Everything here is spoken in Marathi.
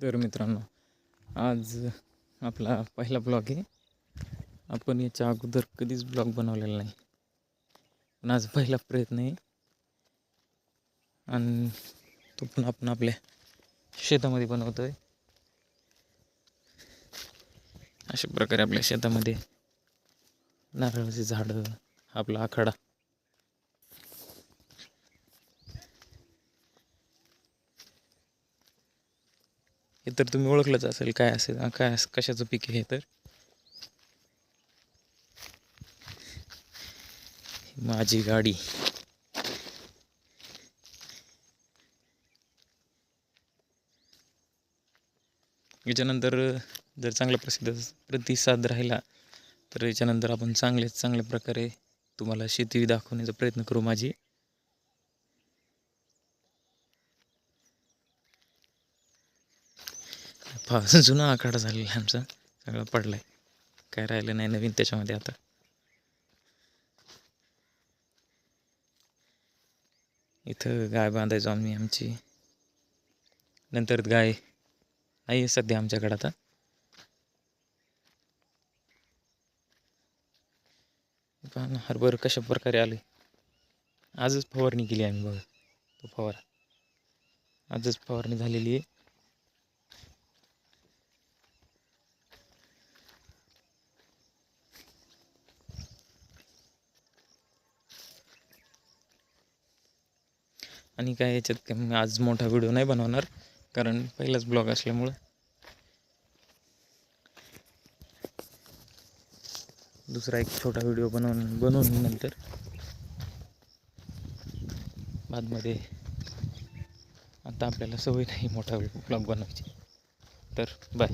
तर मित्रांनो आज आपला पहिला ब्लॉग आहे. आपण याच्या अगोदर कधीच ब्लॉग बनवलेला नाही. पण आज पहिला प्रयत्न आहे. आणि तो पण आपण आपल्या शेतामध्ये बनवतो आहे अशा प्रकारे आपल्या शेतामध्ये नारळाची झाडं आपला आखाडा हे तर तुम्ही ओळखलंच असेल काय असेल काय कशाचं पीक आहे हे तर? माझी गाडी. याच्यानंतर जर चांगला प्रसिद्ध प्रतिसाद राहिला तर याच्यानंतर आपण चांगलेच चांगल्या प्रकारे तुम्हाला शेती दाखवण्याचा प्रयत्न करू माझी. फार जुना आखाडा झालेला आहे आमचा. सगळा पडलाय. काय राहिलं नाही नवीन त्याच्यामध्ये आता. इथं गाय बांधायचो आम्ही आमची. नंतर गाय आहे सध्या आमच्याकडं आता. पहा ना हरभर कशा प्रकारे आले आजच फवारणी केली आम्ही बघा तो फवारा. आजच फवारणी झालेली आहे. आणि काय याच्यात काय मी आज मोठा व्हिडिओ नाही बनवणार कारण पहिलाच ब्लॉग असल्यामुळं. दुसरा एक छोटा व्हिडिओ बनवून बनवून नंतर. बादमध्ये आता आपल्याला सवय नाही मोठा ब्लॉग बनवायची. तर बाय